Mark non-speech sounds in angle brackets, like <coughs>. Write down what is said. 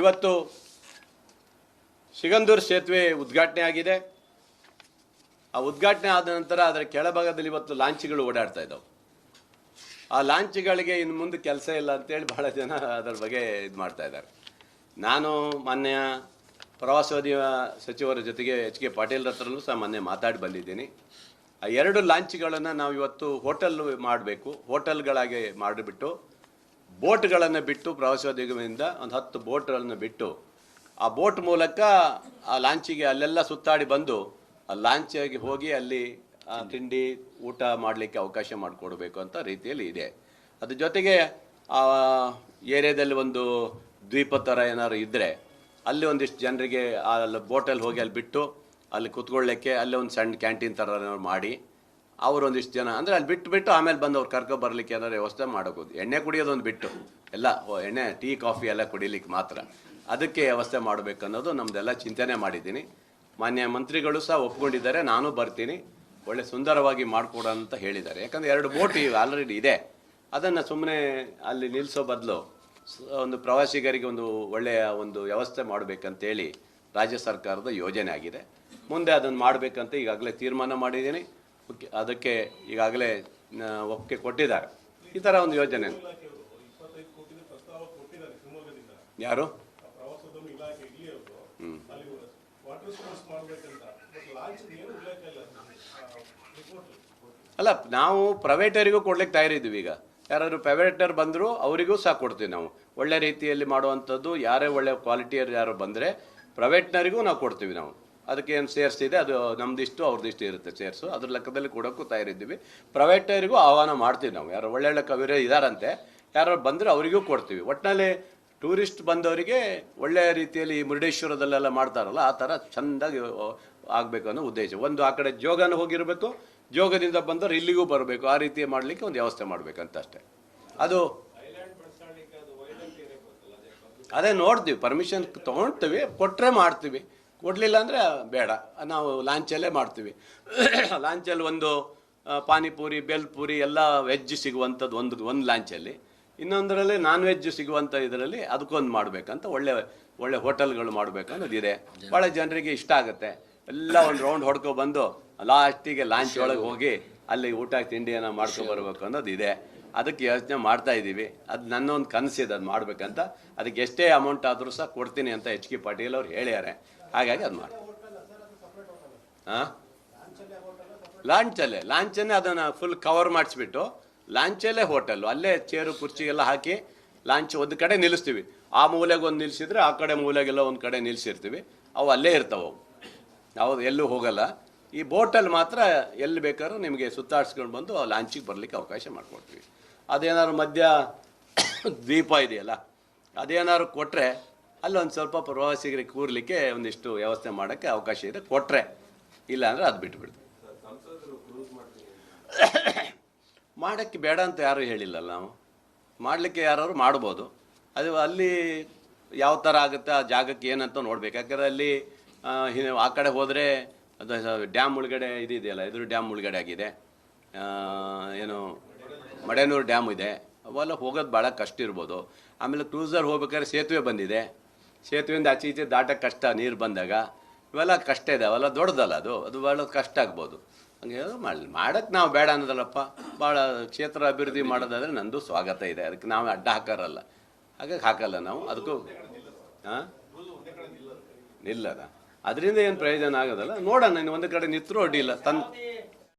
ಇವತ್ತು ಸಿಗಂದೂರು ಸೇತುವೆ ಉದ್ಘಾಟನೆ ಆಗಿದೆ. ಆ ಉದ್ಘಾಟನೆ ಆದ ನಂತರ ಅದರ ಕೆಳಭಾಗದಲ್ಲಿ ಇವತ್ತು ಲಾಂಚ್ಗಳು ಓಡಾಡ್ತಾ ಇದ್ದಾವೆ. ಆ ಲಾಂಚ್ಗಳಿಗೆ ಇನ್ನು ಮುಂದೆ ಕೆಲಸ ಇಲ್ಲ ಅಂತೇಳಿ ಬಹಳ ಜನ ಅದರ ಬಗ್ಗೆ ಇದು ಮಾಡ್ತಾ ಇದ್ದಾರೆ. ನಾನು ಮಾನ್ಯ ಪ್ರವಾಸೋದ್ಯಮ ಸಚಿವರ ಜೊತೆಗೆ ಎಚ್ ಕೆ ಪಾಟೀಲ್ ಹತ್ರನೂ ಸಹ ಮೊನ್ನೆ ಮಾತಾಡಿ ಬಂದಿದ್ದೀನಿ. ಆ ಎರಡು ಲಾಂಚ್ಗಳನ್ನು ನಾವು ಇವತ್ತು ಹೋಟೆಲ್ ಮಾಡಬೇಕು. ಹೋಟೆಲ್ಗಳಾಗಿ ಮಾಡಿಬಿಟ್ಟು ಬೋಟ್ಗಳನ್ನು ಬಿಟ್ಟು ಪ್ರವಾಸೋದ್ಯಮದಿಂದ ಒಂದು ಹತ್ತು ಬೋಟ್ಗಳನ್ನು ಬಿಟ್ಟು ಆ ಬೋಟ್ ಮೂಲಕ ಆ ಲಾಂಚಿಗೆ ಅಲ್ಲೆಲ್ಲ ಸುತ್ತಾಡಿ ಬಂದು ಆ ಲಾಂಚಾಗಿ ಹೋಗಿ ಅಲ್ಲಿ ತಿಂಡಿ ಊಟ ಮಾಡಲಿಕ್ಕೆ ಅವಕಾಶ ಮಾಡಿಕೊಡ್ಬೇಕು ಅಂತ ರೀತಿಯಲ್ಲಿ ಇದೆ. ಅದ್ರ ಜೊತೆಗೆ ಆ ಏರಿಯಾದಲ್ಲಿ ಒಂದು ದ್ವೀಪ ಥರ ಏನಾದ್ರು ಇದ್ದರೆ ಅಲ್ಲಿ ಒಂದಿಷ್ಟು ಜನರಿಗೆ ಅಲ್ಲಿ ಬೋಟಲ್ಲಿ ಹೋಗಿ ಅಲ್ಲಿ ಬಿಟ್ಟು ಅಲ್ಲಿ ಕುತ್ಕೊಳ್ಳಿಕ್ಕೆ ಅಲ್ಲೇ ಒಂದು ಸಣ್ಣ ಕ್ಯಾಂಟೀನ್ ಥರ ಮಾಡಿ ಅವ್ರು ಒಂದಿಷ್ಟು ಜನ, ಅಂದರೆ ಅಲ್ಲಿ ಬಿಟ್ಟು ಬಿಟ್ಟು ಆಮೇಲೆ ಬಂದು ಅವ್ರು ಕರ್ಕೊ ಬರಲಿಕ್ಕೆ ಏನಾದ್ರು ವ್ಯವಸ್ಥೆ ಮಾಡಬಹುದು ಎಣ್ಣೆ ಕುಡಿಯೋದೊಂದು ಬಿಟ್ಟು. ಎಲ್ಲ ಎಣ್ಣೆ, ಟೀ, ಕಾಫಿ ಎಲ್ಲ ಕುಡಿಲಿಕ್ಕೆ ಮಾತ್ರ. ಅದಕ್ಕೆ ವ್ಯವಸ್ಥೆ ಮಾಡಬೇಕು ಅನ್ನೋದು ನಮ್ದೆಲ್ಲ ಚಿಂತನೆ ಮಾಡಿದ್ದೀನಿ. ಮಾನ್ಯ ಮಂತ್ರಿಗಳು ಸಹ ಒಪ್ಕೊಂಡಿದ್ದಾರೆ, ನಾನು ಬರ್ತೀನಿ. ಒಳ್ಳೆ ಸುಂದರವಾಗಿ ಮಾಡಿಕೊಡೋ ಅಂತ ಹೇಳಿದ್ದಾರೆ. ಯಾಕಂದರೆ ಎರಡು ಬೋಟ್ ಈಗ ಆಲ್ರೆಡಿ ಇದೆ. ಅದನ್ನು ಸುಮ್ಮನೆ ಅಲ್ಲಿ ನಿಲ್ಲಿಸೋ ಬದಲು ಒಂದು ಪ್ರವಾಸಿಗರಿಗೆ ಒಂದು ಒಳ್ಳೆಯ ಒಂದು ವ್ಯವಸ್ಥೆ ಮಾಡಬೇಕಂತೇಳಿ ರಾಜ್ಯ ಸರ್ಕಾರದ ಯೋಜನೆ ಆಗಿದೆ. ಮುಂದೆ ಅದನ್ನು ಮಾಡಬೇಕಂತ ಈಗಾಗಲೇ ತೀರ್ಮಾನ ಮಾಡಿದ್ದೀನಿ. ಅದಕ್ಕೆ ಈಗಾಗಲೇ ಒಪ್ಪಿಗೆ ಕೊಟ್ಟಿದ್ದಾರೆ. ಈ ಥರ ಒಂದು ಯೋಜನೆ. ಯಾರು? ಅಲ್ಲ, ನಾವು ಪ್ರೈವೇಟರಿಗೂ ಕೊಡ್ಲಿಕ್ಕೆ ತಯಾರಿದ್ದೀವಿ ಈಗ. ಯಾರಾದರೂ ಪ್ರೈವೇಟರ್ ಬಂದರೂ, ಅವರಿಗೂ ಸಹ ಕೊಡ್ತೀವಿ ನಾವು. ಒಳ್ಳೆ ರೀತಿಯಲ್ಲಿ ಮಾಡುವಂಥದ್ದು, ಯಾರೇ ಒಳ್ಳೆ ಕ್ವಾಲಿಟಿಯರ್ ಯಾರು ಬಂದರೆ, ಪ್ರೈವೇಟ್ನರಿಗೂ ನಾವು ಕೊಡ್ತೀವಿ ನಾವು. ಅದಕ್ಕೆ ಏನು ಶೇರ್ಸ್ ಇದೆ ಅದು ನಮ್ದಿಷ್ಟು ಅವ್ರದ್ದಿಷ್ಟು ಇರುತ್ತೆ ಸೇರ್ಸು. ಅದ್ರ ಲೆಕ್ಕದಲ್ಲಿ ಕೊಡೋಕ್ಕೂ ತಯಾರಿದ್ದೀವಿ ಪ್ರೈವೇಟರಿಗೂ ಆಹ್ವಾನ ಮಾಡ್ತೀವಿ ನಾವು. ಯಾರು ಒಳ್ಳೊಳ್ಳೆ ಕವಿರೇ ಇದ್ದಾರಂತೆ ಯಾರು ಬಂದರೆ ಅವರಿಗೂ ಕೊಡ್ತೀವಿ. ಒಟ್ಟಿನಲ್ಲಿ ಟೂರಿಸ್ಟ್ ಬಂದವರಿಗೆ ಒಳ್ಳೆಯ ರೀತಿಯಲ್ಲಿ ಮುರುಡೇಶ್ವರದಲ್ಲೆಲ್ಲ ಮಾಡ್ತಾರಲ್ಲ, ಆ ಥರ ಚೆಂದಾಗಿ ಆಗಬೇಕು ಅನ್ನೋ ಉದ್ದೇಶ. ಒಂದು ಆ ಕಡೆ ಜೋಗನ ಹೋಗಿರಬೇಕು. ಜೋಗದಿಂದ ಬಂದವರು ಇಲ್ಲಿಗೂ ಬರಬೇಕು. ಆ ರೀತಿ ಮಾಡಲಿಕ್ಕೆ ಒಂದು ವ್ಯವಸ್ಥೆ ಮಾಡಬೇಕಂತ ಅಷ್ಟೇ ಅದು ಅದೇ ನೋಡ್ತೀವಿ. ಪರ್ಮಿಷನ್ ತೊಗೊಳ್ತೀವಿ ಕೊಟ್ಟರೆ ಮಾಡ್ತೀವಿ. ಕೊಡಲಿಲ್ಲ ಅಂದರೆ ಬೇಡ. ನಾವು ಲಾಂಚಲ್ಲೇ ಮಾಡ್ತೀವಿ. ಲಾಂಚಲ್ಲಿ ಒಂದು ಪಾನಿಪೂರಿ ಬೇಲ್ಪೂರಿ ಎಲ್ಲ ವೆಜ್ ಸಿಗುವಂಥದ್ದು ಒಂದು ಒಂದು ಲಾಂಚಲ್ಲಿ. ಇನ್ನೊಂದರಲ್ಲಿ ನಾನ್ ವೆಜ್ ಸಿಗುವಂಥ ಇದರಲ್ಲಿ ಅದಕ್ಕೊಂದು ಮಾಡಬೇಕಂತ ಒಳ್ಳೆ ಒಳ್ಳೆ ಹೋಟೆಲ್ಗಳು ಮಾಡಬೇಕನ್ನೋದಿದೆ ಭಾಳ ಜನರಿಗೆ ಇಷ್ಟ ಆಗುತ್ತೆ. ಎಲ್ಲ ಒಂದು ರೌಂಡ್ ಹೊಡ್ಕೊ ಬಂದು ಲಾಸ್ಟಿಗೆ ಲಾಂಚ್ ಒಳಗೆ ಹೋಗಿ ಅಲ್ಲಿ ಊಟ ತಿಂಡಿಯನ್ನು ಮಾಡ್ಕೊಂಡು ಬರಬೇಕು ಅನ್ನೋದು ಇದೆ. ಅದಕ್ಕೆ ಯೋಚನೆ ಮಾಡ್ತಾ ಇದ್ದೀವಿ. ಅದು ನನ್ನ ಒಂದು ಕನಸಿದೆ ಅದು ಮಾಡಬೇಕಂತ. ಅದಕ್ಕೆ ಎಷ್ಟೇ ಅಮೌಂಟ್ ಆದರೂ ಸಹ ಕೊಡ್ತೀನಿ ಅಂತ ಎಚ್ ಕೆ ಪಾಟೀಲ್ ಅವ್ರು ಹೇಳ್ಯಾರೆ. ಹಾಗಾಗಿ ಅದು ಮಾಡಿ. ಹಾಂ ಲಾಂಚಲ್ಲೇ ಲಾಂಚನ್ನೇ ಅದನ್ನು ಫುಲ್ ಕವರ್ ಮಾಡಿಸ್ಬಿಟ್ಟು ಲಾಂಚಲ್ಲೇ ಹೋಟೆಲ್ಲು, ಅಲ್ಲೇ ಚೇರು ಕುರ್ಚಿ ಎಲ್ಲ ಹಾಕಿ, ಲಾಂಚ್ ಒಂದು ಕಡೆ ನಿಲ್ಲಿಸ್ತೀವಿ. ಆ ಮೂಲೆಗೆ ಒಂದು ನಿಲ್ಲಿಸಿದ್ರೆ ಆ ಕಡೆ ಮೂಲೆಗೆಲ್ಲ ಒಂದು ಕಡೆ ನಿಲ್ಲಿಸಿರ್ತೀವಿ ಅವು ಅಲ್ಲೇ ಇರ್ತಾವೆ ಅವು. ಎಲ್ಲೂ ಹೋಗಲ್ಲ. ಈ ಬೋಟಲ್ಲಿ ಮಾತ್ರ ಎಲ್ಲಿ ಬೇಕಾದ್ರೂ ನಿಮಗೆ ಸುತ್ತಾಡಿಸ್ಕೊಂಡು ಬಂದು ಆ ಲಾಂಚಿಗೆ ಬರಲಿಕ್ಕೆ ಅವಕಾಶ ಮಾಡಿಕೊಡ್ತೀವಿ. ಅದೇನಾದ್ರು ಮಧ್ಯ <coughs> ದ್ವೀಪ ಇದೆಯಲ್ಲ, ಅದೇನಾದ್ರು ಕೊಟ್ಟರೆ ಅಲ್ಲೊಂದು ಸ್ವಲ್ಪ ಪ್ರವಾಸಿಗರಿಗೆ ಕೂರ್ಲಿಕ್ಕೆ ಒಂದಿಷ್ಟು ವ್ಯವಸ್ಥೆ ಮಾಡೋಕ್ಕೆ ಅವಕಾಶ ಇದೆ. ಕೊಟ್ಟರೆ ಇಲ್ಲ ಅಂದರೆ ಅದು ಬಿಟ್ಬಿಡ್ತು. ಮಾಡೋಕ್ಕೆ ಬೇಡ ಅಂತ ಯಾರೂ ಹೇಳಿಲ್ಲಲ್ಲ ನಾವು. ಮಾಡಲಿಕ್ಕೆ ಯಾರಾದ್ರು ಮಾಡ್ಬೋದು. ಅದು ಅಲ್ಲಿ ಯಾವ ಥರ ಆಗುತ್ತೆ ಆ ಜಾಗಕ್ಕೆ ಏನಂತ ನೋಡ್ಬೇಕು. ಯಾಕಂದ್ರೆ ಅಲ್ಲಿ ಆ, ಕಡೆ ಹೋದರೆ ಅದು ಡ್ಯಾಮ್ ಒಳಗಡೆ ಇದೆಯಲ್ಲ ಎದುರು ಡ್ಯಾಮ್ ಒಳಗಡೆ ಆಗಿದೆ. ಏನು ಮಡೆನೂರು ಡ್ಯಾಮ್ ಇದೆ. ಅವೆಲ್ಲ ಹೋಗೋದು ಭಾಳ ಕಷ್ಟ ಇರ್ಬೋದು. ಆಮೇಲೆ ಕ್ರೂಸರ್ ಹೋಗ್ಬೇಕಾದ್ರೆ ಸೇತುವೆ ಬಂದಿದೆ. ಸೇತುವೆಯಿಂದ ಆಚೆ ಈಚೆ ದಾಟಕ್ಕೆ ಕಷ್ಟ, ನೀರು ಬಂದಾಗ. ಇವೆಲ್ಲ ಕಷ್ಟ ಇದೆ ಅವೆಲ್ಲ ದೊಡ್ಡದಲ್ಲ ಅದು. ಅದು ಭಾಳ ಕಷ್ಟ ಆಗ್ಬೋದು. ಹಂಗೆ ಮಾಡಿ ಮಾಡಕ್ಕೆ ನಾವು ಬೇಡ ಅನ್ನೋದಲ್ಲಪ್ಪ. ಭಾಳ ಕ್ಷೇತ್ರ ಅಭಿವೃದ್ಧಿ ಮಾಡೋದಾದರೆ ನಂದು ಸ್ವಾಗತ ಇದೆ. ಅದಕ್ಕೆ ನಾವು ಅಡ್ಡ ಹಾಕಾರಲ್ಲ. ಹಾಗಾಗಿ ಹಾಕಲ್ಲ ನಾವು. ಅದಕ್ಕೂ ಹಾಂ ನಿಲ್ಲದ. ಅದರಿಂದ ಏನು ಪ್ರಯೋಜನ ಆಗೋದಲ್ಲ? ನೋಡೋಣ, ಇನ್ನು ಒಂದು ಕಡೆ ನಿಂತರೂ ಅಡ್ಡಿಲ್ಲ ತನ್